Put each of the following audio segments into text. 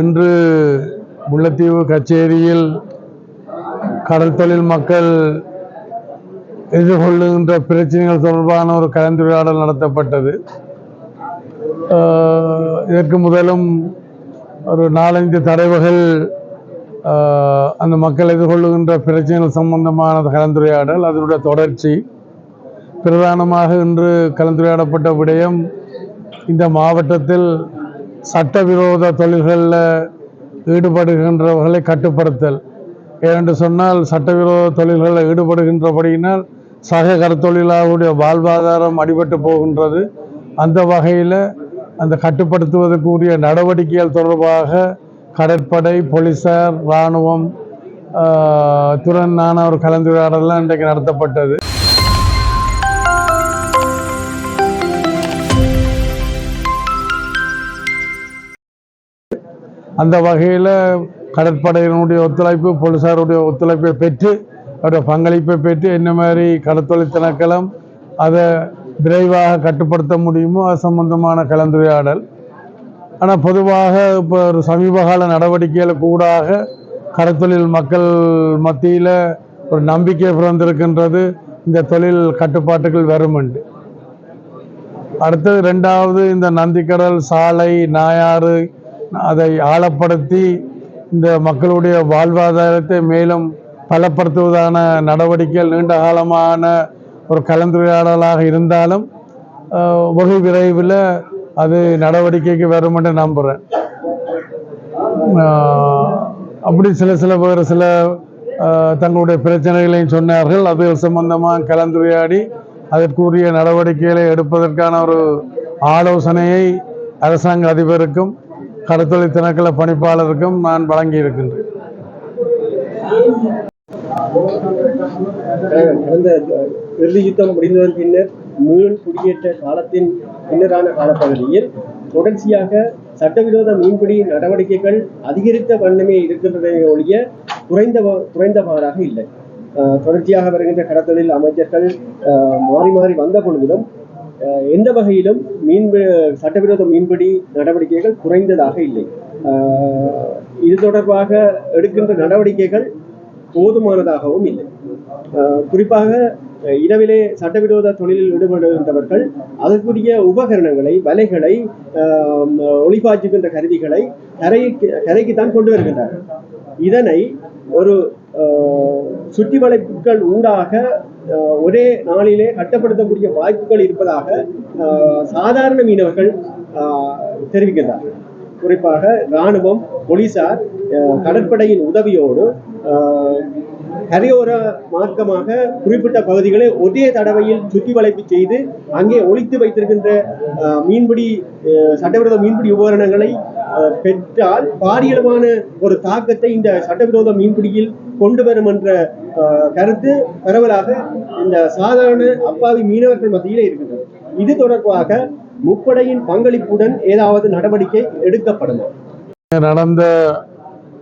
இன்று முல்லைத்தீவு கச்சேரியில் கடல்தொழில் மக்கள் எதிர்கொள்ளுகின்ற பிரச்சனைகள் தொடர்பான ஒரு கலந்துரையாடல் நடத்தப்பட்டது. இதற்கு முதலும் ஒரு நாலஞ்சு தலைவர்கள் அந்த மக்கள் எதிர்கொள்ளுகின்ற பிரச்சனைகள் சம்பந்தமான கலந்துரையாடல் அதனுடைய தொடர்ச்சி. பிரதானமாக இன்று கலந்துரையாடப்பட்ட விடயம் இந்த மாவட்டத்தில் சட்டவிரோத தொழில்களில் ஈடுபடுகின்றவர்களை கட்டுப்படுத்தல். ஏனென்று சொன்னால் சட்டவிரோத தொழில்களில் ஈடுபடுகின்றபடியினால் சக கருத்தொழிலாளருடைய வாழ்வாதாரம் அடிபட்டு போகின்றது. அந்த வகையில் அந்த கட்டுப்படுத்துவதற்குரிய நடவடிக்கைகள் தொடர்பாக கடற்படை போலீசார் இராணுவம் துறன் துறனான ஒரு கலந்துரையாடலாம் இன்றைக்கு நடத்தப்பட்டது. அந்த வகையில் கடற்படையினுடைய ஒத்துழைப்பு போலீசாருடைய ஒத்துழைப்பை பெற்று அவருடைய பங்களிப்பை பெற்று என்ன மாதிரி கடத்தொழில் திணைக்களம் அதை விரைவாக கட்டுப்படுத்த முடியுமோ அது சம்பந்தமான கலந்துரையாடல். ஆனால் பொதுவாக இப்போ ஒரு சமீபகால நடவடிக்கைகள் கூடாக கடத்தொழில் மக்கள் மத்தியில் ஒரு நம்பிக்கை பிறந்திருக்கின்றது இந்த தொழில் கட்டுப்பாட்டுகள் வருமெண்டு அடுத்தது ரெண்டாவது இந்த நந்திக்கடல் சாலை நாயாறு அதை ஆழப்படுத்தி இந்த மக்களுடைய வாழ்வாதாரத்தை மேலும் பலப்படுத்துவதான நடவடிக்கைகள் நீண்ட காலமான ஒரு கலந்துரையாடலாக இருந்தாலும் வகு விரைவில் அது நடவடிக்கைக்கு வரும் என்று நம்புகிறேன் அப்படி சில சில வேறு சில தங்களுடைய பிரச்சனைகளையும் சொன்னார்கள். அது சம்பந்தமாக கலந்துரையாடி அதற்குரிய நடவடிக்கைகளை எடுப்பதற்கான ஒரு ஆலோசனையை அரசாங்க அதிபருக்கும் கடத்தொழில் தினக்கல பணிப்பாளருக்கும் நான் வழங்கியிருக்கின்றேன். கடந்த இறுதி யுத்தம் முடிந்ததன் பின்னர் மீன் குடியேற்ற காலத்தின் பின்னரான காலப்பகுதியில் தொடர்ச்சியாக சட்டவிரோத மீன்பிடி நடவடிக்கைகள் அதிகரித்த வண்ணமே இருக்கின்றன ஒழிய குறைந்த குறைந்தவாறாக இல்லை. ஆஹ் தொடர்ச்சியாக வருகின்ற கடத்தொழில் அமைச்சர்கள் மாறி மாறி வந்த பொழுதிலும் எந்த வகையிலும் மீன் சட்டவிரோத மீன்பிடி நடவடிக்கைகள் குறைந்ததாக இல்லை. இது தொடர்பாக எடுக்கின்ற நடவடிக்கைகள் போதுமானதாகவும் இல்லை. குறிப்பாக இரவிலே சட்டவிரோத தொழிலில் ஈடுபடுகின்றவர்கள் அதற்குரிய உபகரணங்களை வலைகளை ஆஹ் ஒளிபாய்ச்சுகின்ற கருவிகளை கரைக்கு கரைக்கு தான் கொண்டு வருகின்றார்கள் இதனை ஒரு ஆஹ் சுற்றி வளைப்புகள் ஊடாக ஒரே நாளிலே கட்டப்படுத்தக்கூடிய வாய்ப்புகள் இருப்பதாக ஆஹ் சாதாரண மீனவர்கள் ஆஹ் தெரிவிக்கின்றார்கள் குறிப்பாக இராணுவம் போலீசார் கடற்படையின் உதவியோடு கரையோர மார்க்கமாக குறிப்பிட்ட பகுதிகளை ஒரே தடவையில் சுற்றி வளைப்பு செய்து அங்கே ஒழித்து வைத்திருக்கின்ற மீன்பிடி சட்டவிரோத மீன்பிடி உபகரணங்களை பெற்றால் பாரியளவான ஒரு தாக்கத்தை இந்த சட்டவிரோத மீன்பிடியில் கொண்டு வரும் என்ற கருத்து பரவலாக இந்த சாதாரண அப்பாவி மீனவர்கள் மத்தியிலே இருக்கின்றது. இது தொடர்பாக முப்படையின் பங்களிப்புடன் ஏதாவது நடவடிக்கை எடுக்கப்படலாம் நடந்த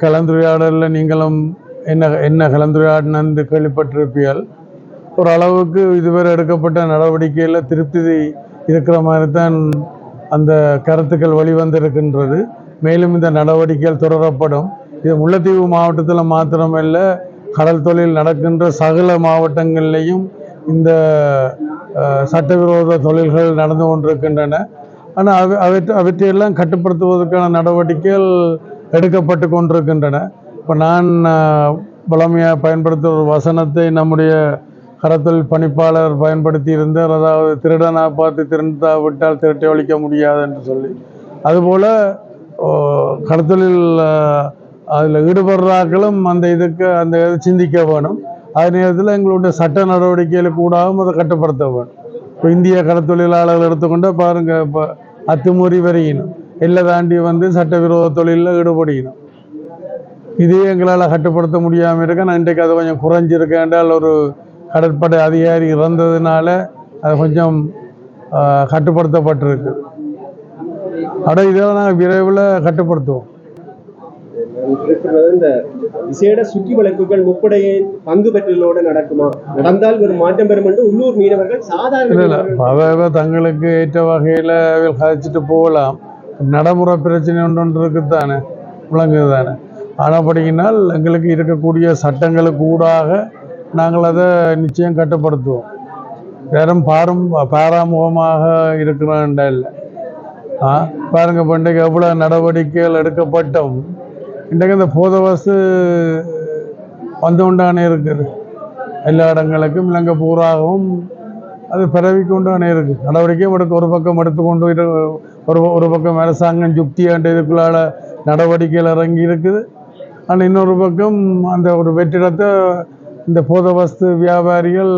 கலந்துரையாடலில் நீங்களும் என்ன என்ன கலந்துரையாடினு கேள்விப்பட்டிருப்பீர்கள். ஒரு அளவுக்கு இதுவரை எடுக்கப்பட்ட நடவடிக்கையில் திருப்தி இருக்கிற மாதிரி தான் அந்த கருத்துக்கள் வெளிவந்திருக்கின்றது. மேலும் இந்த நடவடிக்கைகள் தொடரப்படும். இது முல்லைத்தீவு மாவட்டத்தில் மாத்திரமல்ல கடல் தொழில் நடக்கின்ற சகல மாவட்டங்கள்லேயும் இந்த சட்டவிரோத தொழில்கள் நடந்து கொண்டிருக்கின்றன. ஆனால் அவ அவற்றையெல்லாம் கட்டுப்படுத்துவதற்கான நடவடிக்கைகள் எடுக்கப்பட்டு கொண்டிருக்கின்றன. இப்போ நான் பழமையாக பயன்படுத்துகிற ஒரு வசனத்தை நம்முடைய கடத்தொழில் பணிப்பாளர் பயன்படுத்தி இருந்தார் அதாவது திருடனா பார்த்து திருந்தா விட்டால் திருட்டை ஒழிக்க முடியாது என்று சொல்லி. அதுபோல் கடத்தலில் அதில் ஈடுபடுறாக்களும் அந்த இதுக்கு அந்த இதை சிந்திக்க வேணும். அதே நேரத்தில் எங்களுடைய சட்ட நடவடிக்கையில் கூடாகவும் அதை கட்டுப்படுத்த வேணும். இப்போ இந்திய கடத்தொழிலாளர்கள் எடுத்துக்கொண்டு பாருங்கள் இப்போ அத்துமீறி வரையணும் எல்லை தாண்டி வந்து சட்டவிரோத தொழிலில் ஈடுபடிக்கணும் இதே எங்களால் கட்டுப்படுத்த முடியாமல் இருக்க நான் இன்றைக்கு அது கொஞ்சம் குறைஞ்சிருக்கேன் என்றால் ஒரு கடற்படை அதிகாரி இறந்ததுனால அது கொஞ்சம் கட்டுப்படுத்தப்பட்டிருக்கு. அட இதெல்லாம் நாங்கள் விரைவில் கட்டுப்படுத்துவோம். இந்த விசேட சுற்றி வளைப்புகள் முப்படையின் பங்கு பெற்றலோடு நடக்குமா? நடந்தால் ஒரு மாற்றம் பெறும் என்று உள்ளூர் மீனவர்கள் சாதாரண தங்களுக்கு ஏற்ற வகையில் கதைச்சிட்டு போகலாம். நடைமுறை பிரச்சனை ஒன்று ஒன்று இருக்குத்தானே விளங்குது தானே ஆனப்படியினால் எங்களுக்கு இருக்கக்கூடிய சட்டங்களுக்கு ஊடாக நாங்கள் அதை நிச்சயம் கட்டுப்படுத்துவோம். நேரம் பாரும் பாராமுகமாக இருக்கிறான்டா இல்லை ஆ பாருங்க பண்டிகை எவ்வளோ நடவடிக்கைகள் எடுக்கப்பட்டோம். இன்றைக்கு இந்த போதவசு வந்து கொண்டானே இருக்குது. எல்லா இடங்களுக்கும் இலங்கை பூராகவும் அது பரவி கொண்டானே இருக்கு. நடவடிக்கையும் எடுக்க ஒரு பக்கம் எடுத்துக்கொண்டு ஒரு ஒரு பக்கம் அரசாங்கம் சுக்தியாண்டு இதுக்குள்ளால நடவடிக்கைகள் இறங்கி இருக்குது. ஆனால் இன்னொரு பக்கம் அந்த ஒரு வெற்றிடத்தை இந்த போதவஸ்து வியாபாரிகள்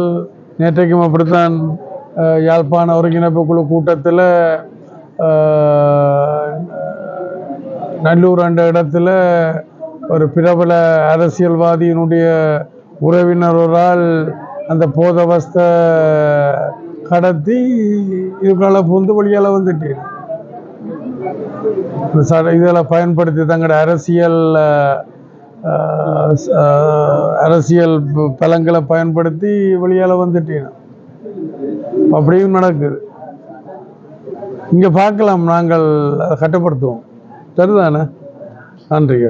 நேற்றைக்கும் அப்படித்தான் யாழ்ப்பாண ஒருங்கிணைப்பு குழு கூட்டத்தில் நல்லூர் என்ற இடத்துல ஒரு பிரபல அரசியல்வாதியினுடைய உறவினர் ஒரு ஆள் அந்த போதவஸ்தை கடத்தி இதுக்குள்ள புந்து வழியால் வந்துட்டு இந்த சட இதில் பயன்படுத்தி தங்களோட அரசியல் அரசியல் பலங்களை பயன்படுத்தி வெளியால் வந்துட்டீங்க. அப்படியும் நடக்குது. இங்கே பார்க்கலாம் நாங்கள் கட்டுப்படுத்துவோம். சரிதானே? நன்றிங்க.